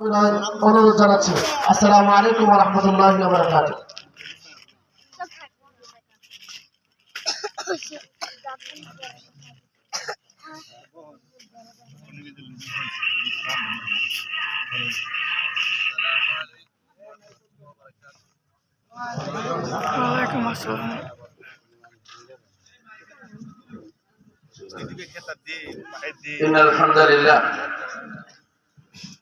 অনুরোধ জানাচ্ছি। আসসালামু আলাইকুম রহমতুল্লাহ ওয়ালাইকুম আসসালাম। ইন আলহামদুলিল্লাহ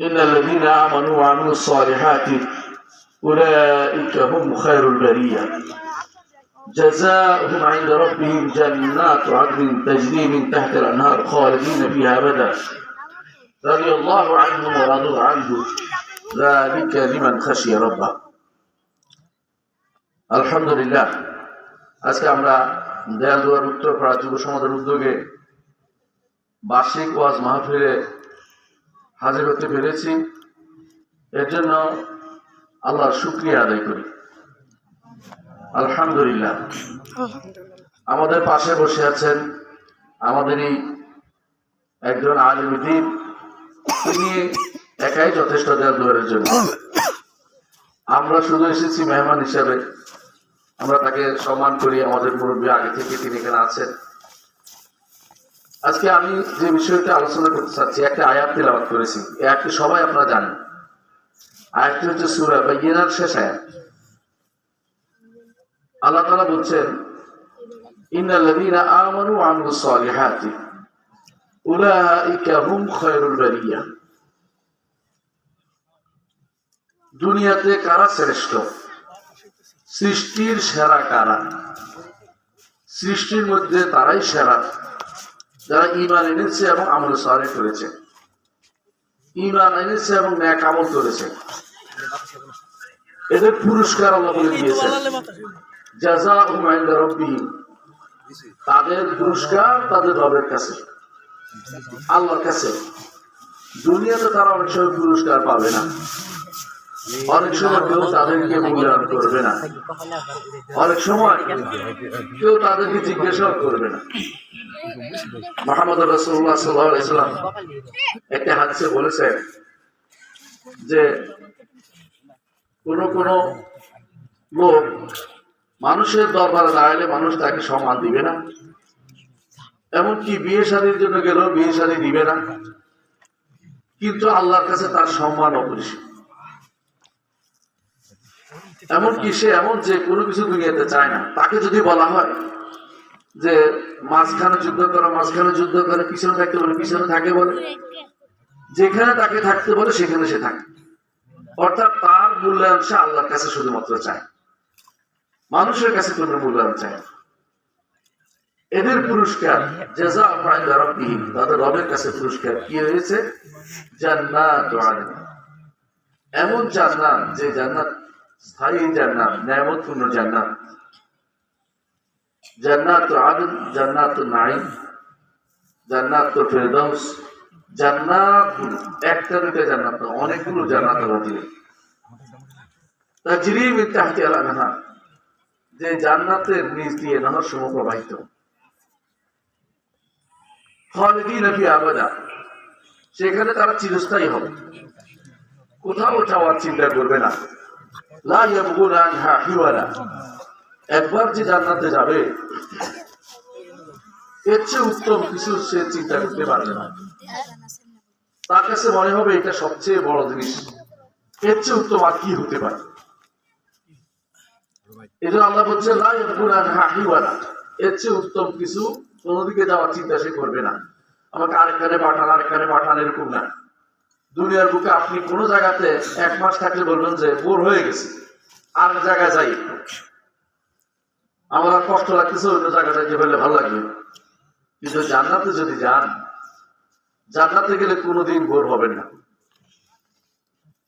إن الذين آمنوا وعملوا الصالحات أولئك هم خير البرية جزاؤهم عند ربهم جنات عدن تجري من تحت الأنهار خالدين فيها أبدا رضي الله عنهم ورضوا عنه ذلك لمن خشي ربه الحمد لله আজকে আমরা দেয়াল দুয়ার উত্তর পাড়া যুব সমাজের উদ্যোগে বার্ষিক ওয়াজ মাহফিলে হাজির হতে পেরেছি এর জন্য আল্লাহর শুক্রিয়া আদায় করি। আলহামদুলিল্লাহ। আমাদের পাশে বসে আছেন আমাদেরই একজন আলিমুদ্দিন তিনি একাই যথেষ্ট দেওয়ার দুয়ারের জন্য। আমরা শুধু এসেছি মেহমান হিসাবে। আমরা তাকে সম্মান করি আমাদের মুরব্বী আগে থেকে তিনি এখানে আছেন। আজকে আমি যে বিষয়টা আলোচনা করতে চাচ্ছি, একটা আয়াত তিলাবাত করেছি। আয়াতটি সবাই আপনারা জানেন। আয়াতটি হচ্ছে সুরা বা ইয়েনার শেষ আয়াত। আল্লাহ তাআলা বলছেন ইন্নাল্লাযীনা আমানু ওয়া আমিলুস সালিহাতি, উলাইকা হুম খায়রুল বারিয়া। দুনিয়াতে কারা শ্রেষ্ঠ? সৃষ্টির সেরা কারা? সৃষ্টির মধ্যে তারাই সেরা। যারা ইমান এনেছে এবং আমল সালে করেছে। ইমান এনেছে এবং ন্যাক আমল করেছে। এদের পুরস্কার আল্লাহ বলে দিয়েছেন। জাজা হুমায়ুন রব্বি তাদের পুরস্কার তাদের রবের কাছে, আল্লাহর কাছে। দুনিয়াতে তারা অনেক সময় পুরস্কার পাবে না। অনেক সময় কেউ তাদেরকে মূল্যায়ন করবে না। অনেক সময় কেউ তাদেরকে জিজ্ঞাসাও করবে না। একটা হাদিসে বলেছেন যে কোন কোন লোক মানুষের দরবারে দাঁড়ালে মানুষ তাকে সম্মান দিবে না। এমনকি বিয়ে শাদীর জন্য গেলেও বিয়ে শাদী দিবে না। কিন্তু আল্লাহর কাছে তার সম্মান অপরিসীম। এমনকি সে এমন যে কোনো কিছু দুনিয়াতে চায় না। তাকে যদি বলা হয় যে মাঝখানে যুদ্ধ করো মাঝখানে যুদ্ধ করে পিছনে থাকতে বলে পিছনে থাকে বলে যেখানে তাকে থাকতে বলে সেখানে সে থাকে। অর্থাৎ তার মূল্যায়ন সে আল্লাহর কাছে শুধুমাত্র চায়। মানুষের কাছে কোনো মূল্যায়ন চায় এদের পুরস্কার জেজা রব্বিহিম তাদের রবের কাছে পুরস্কার কি হয়েছে জান্নাত এমন জান্নাত যে জান্নাত স্থায়ী জান্নাত জান্নাত। জান্নাত আদন জান্নাত জান্নাত ফেরদাউস। জান্নাত একটা জান্নাত অনেকগুলো জান্নাত আল আনহার যে জান্নাতের নিচ দিয়ে নহর সমূহ প্রবাহিত। খালিদিন আবাদা, সেখানে তারা চিরস্থায়ী হবে। কোথাও যাওয়ার চিন্তা করবে না। একবার যে জান্নাতে যাবে, এর চেয়ে উত্তম কিছু সে চিন্তা করতে পারবে না। তার কাছে মনে হবে এটা সবচেয়ে বড় জিনিস। এর চেয়ে উত্তম আর কি হতে পারে? এই জন্য আল্লাহ বলছে এর চেয়ে উত্তম কিছু কোনোদিকে যাওয়ার চিন্তা সে করবে না। আমাকে আরেকখানে পাঠান আরেকখানে পাঠান, এরকম না। দুনিয়ার বুকে আপনি কোনো জায়গাতে এক মাস থাকলে বলবেন যে বোর হয়ে গেছে। আর জায়গায় যাই আমার আর কষ্ট লাগতেছে, অন্য জায়গায় যাইতে পারলে ভালো লাগবে। কিন্তু জান্নাতে যদি যান, জান্নাতে গেলে কোনোদিন বোর হবেন না।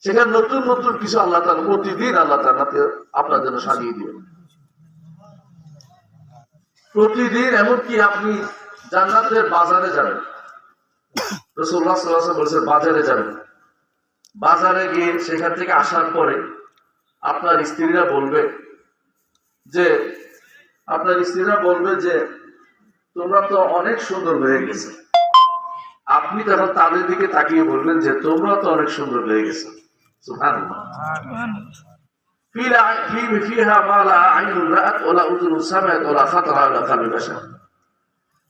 সেখানে নতুন নতুন কিছু আল্লাহ তালা প্রতিদিন আল্লাহ তালাকে আপনার জন্য সাজিয়ে দিবেন। প্রতিদিন এমনকি আপনি জান্নাতের বাজারে যাবেন। রসুল্লাহ সাল্লাহ বাজারে যাবেন। বাজারে গিয়ে সেখান থেকে আসার পরে আপনার স্ত্রীরা বলবে যে, আপনার স্ত্রীরা বলবে যে, তোমরা তো অনেক সুন্দর হয়ে গেছে। আপনি তখন তাদের দিকে তাকিয়ে বললেন যে, তোমরা তো অনেক সুন্দর হয়ে গেছে।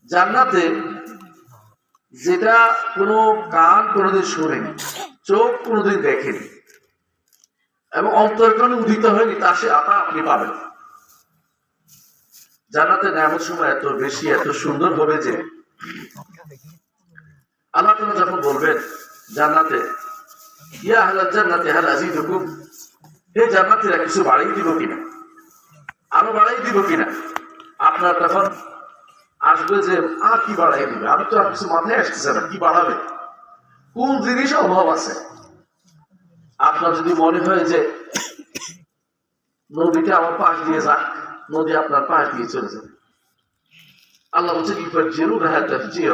জান্নাতে যেটা কোনো কান কোনোদিন শোনেনি, চোখ কোনোদিন দেখেনি, এবং অন্তর্কণে উদিত হয়নি, তা সে আপা আপনি পাবেন জান্নাতে নামের সময় এত বেশি, এত সুন্দর হবে যে আল্লাহ তাআলা যখন বলবেন জান্নাতে, ইয়া আহলাল জান্নাতি হাল আযীদুকুম, হে জান্নাতীরা কিছু বাড়িয়ে দিব কিনা? আরও বাড়াই দিব কিনা? আপনার তখন আসবে যে আর কি বাড়াই দিবে? আমি তো আর কিছু মাথায় আসতেছে না, কি বাড়াবে? কোন জিনিস অভাব আছে? আপনার যদি মনে হয় যে, নদীটা আমার পাশ দিয়ে যাক, নদী আপনার পাশ দিয়ে চলে যাবে। আল্লাহ বলছে কি জেরু রাহাটা জিয়া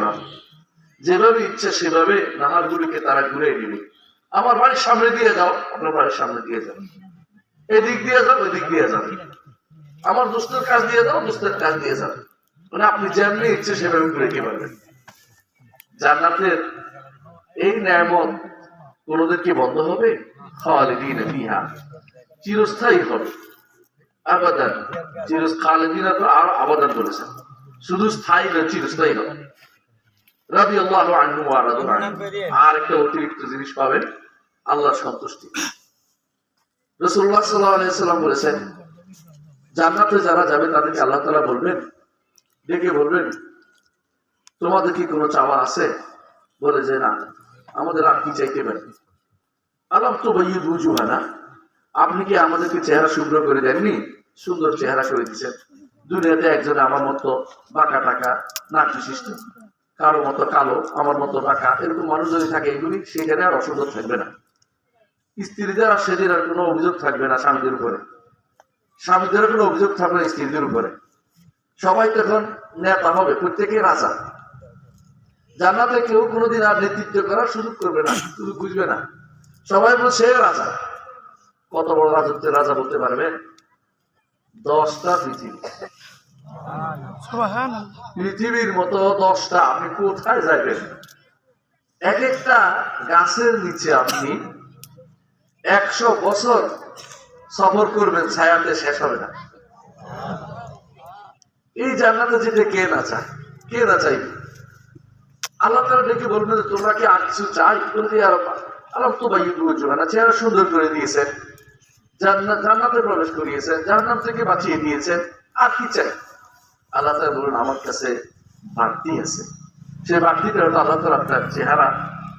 যেভাবে ইচ্ছা সেভাবে নাহারগুলিকে তারা ঘুরে দিবে আমার বাড়ির সামনে দিয়ে যাও, আপনার বাড়ির সামনে দিয়ে যাও এদিক দিয়ে যাও ওই দিক দিয়ে যাও আমার দোস্তের কাজ দিয়ে যাও, দোস্তের কাজ দিয়ে যাও মানে আপনি যেমনি ইচ্ছে সেভাবে ঘুরে কি জান্নাতের এই ন্যায়মত কোনোদিন কি বন্ধ হবে? খালিদিন ফিহা। চিরস্থায়ী হবে। আবাদান। চির খালিদিন আরও আবাদান বলেছেন শুধু স্থায়ী না, চিরস্থায়ী হবে। রাবি আল্লাহ আনহু। আর একটা অতিরিক্ত জিনিস পাবেন, আল্লাহর সন্তুষ্টি। রসুল্লাহ সাল্লাহ আলাইসাল্লাম বলেছেন, জান্নাতে যারা যাবে তাদেরকে আল্লাহ তালা বলবেন ডেকে বলবেন, তোমাদের কি কোনো চাওয়া আছে? বলে যে, না, আমাদের আর কি চাইতে পারি? আল্লাহ তো বইয়ে বুঝু না আপনি কি আমাদেরকে চেহারা শুভ্র করে দেননি? সুন্দর চেহারা করে দিচ্ছেন দুনিয়াতে একজন আমার মতো বাঁকা টাকা নাক বিশিষ্ট কারও মতো কালো, আমার মতো বাঁকা, এরকম মানুষ যদি থাকে এগুলি, সেখানে আর অসুন্দর থাকবে না। স্ত্রীদের আর সেদিন আর কোনো অভিযোগ থাকবে না স্বামীদের উপরে। স্বামীদের কোনো অভিযোগ থাকবে না স্ত্রীদের উপরে। সবাই তখন নেতা হবে প্রত্যেকে রাজা। জান্নাতে কেউ কোনোদিন আর নেতৃত্ব করার সুযোগ করবে না শুধু বুঝবে না। সবাই বলে সে রাজা। কত বড় রাজত্বের রাজা বলতে পারবেন দশটা পৃথিবী। পৃথিবীর মতো দশটা, আপনি কোথায় যাবেন? এক একটা গাছের নিচে আপনি একশো বছর সফর করবেন, ছায়াতে শেষ হবে না। এই জান্নাতে যেতে কে না চায়? কে না চাইবে? আল্লাহ তারা ডেকে বলবেন যে, তোমরা কি আর কিছু চাই? বলে আরও আল্লাহ তো ভাই না চেহারা সুন্দর করে দিয়েছেন জান্নাত জান্নাতে প্রবেশ করিয়েছেন জান্নাত থেকে বাঁচিয়ে দিয়েছেন আর কি চাই? আল্লাহ তালা বলুন, আমার কাছে বাড়তি আছে। সে বাড়তিটা হয়তো আল্লাহ তালা আপনার চেহারা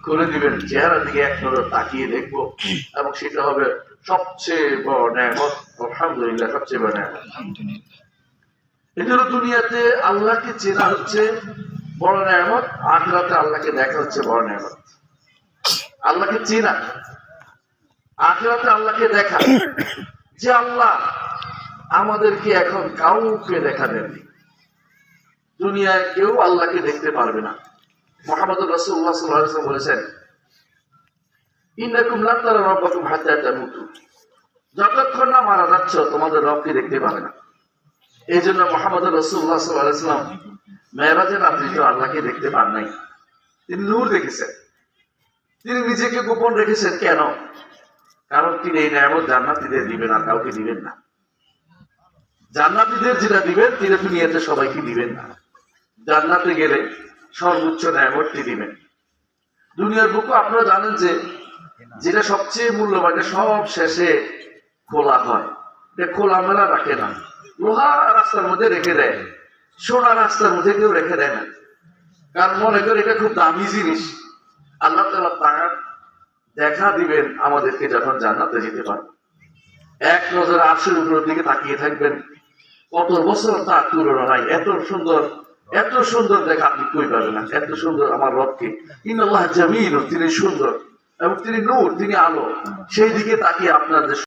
করে দিবেন। চেহারার দিকে এক নজর তাকিয়ে দেখব। এবং সেটা হবে সবচেয়ে বড় ন্যায়মত আলহামদুলিল্লাহ, সবচেয়ে বড় ন্যায়মত এই জন্য দুনিয়াতে আল্লাহকে চেনা হচ্ছে বড় ন্যায়মত আখরাতে আল্লাহকে দেখা হচ্ছে বড় ন্যায়মত আল্লাহকে চেনা। আখরাতে আল্লাহকে দেখা। যে আল্লাহ আমাদেরকে এখন কাউকে দেখা দেননি। দুনিয়ায় কেউ আল্লাহকে দেখতে পারবে না। মোহাম্মদ রসুল্লাহ সাল্লাহ বলেছেন, ইন্নাকুম লান তারা রব্বাকুম হাত্তা তামুতু। যতক্ষণ না মারা যাচ্ছ, তোমাদের রবকে দেখতে পাবে না। এই জন্য মোহাম্মদ রসুল্লাহ সাল্লাহ সাল্লাম মেয়েরাজের রাত্রি তো আল্লাহকে দেখতে পান নাই। তিনি নূর দেখেছেন। তিনি নিজেকে গোপন রেখেছেন কেন? কারণ তিনি এই ন্যায়মত জান্নাতিদের দিবেন আর কাউকে দিবেন না। জান্নাতিদের যেটা দিবেন, তিনি দুনিয়াতে সবাইকে দিবেন না। জান্নাতে গেলে সর্বোচ্চ ন্যায়মতটি দিবেন। দুনিয়ার বুকও আপনারা জানেন যে যেটা সবচেয়ে মূল্যবান সব শেষে খোলা হয়। এটা খোলামেলা রাখে না। লোহা রাস্তার মধ্যে রেখে দেয়। সোনা রাস্তার মধ্যে কেউ রেখে দেয় না। কারণ মনে করে এটা খুব দামি জিনিস। আল্লাহ তালা তার দেখা দিবেন আমাদেরকে যখন জান্নাতে যেতে পারব। এক নজর আরশের উপরের দিকে তাকিয়ে থাকবেন। কত বছর তার তুলনা নাই। এত সুন্দর এত সুন্দর দেখা আপনি কই পাবেন না। এত সুন্দর আমার রবকে। ইন্নাল্লাহ জামিল তিনি সুন্দর এবং তিনি নূর, তিনি আলো। সেই দিকে তাকিয়ে আপনার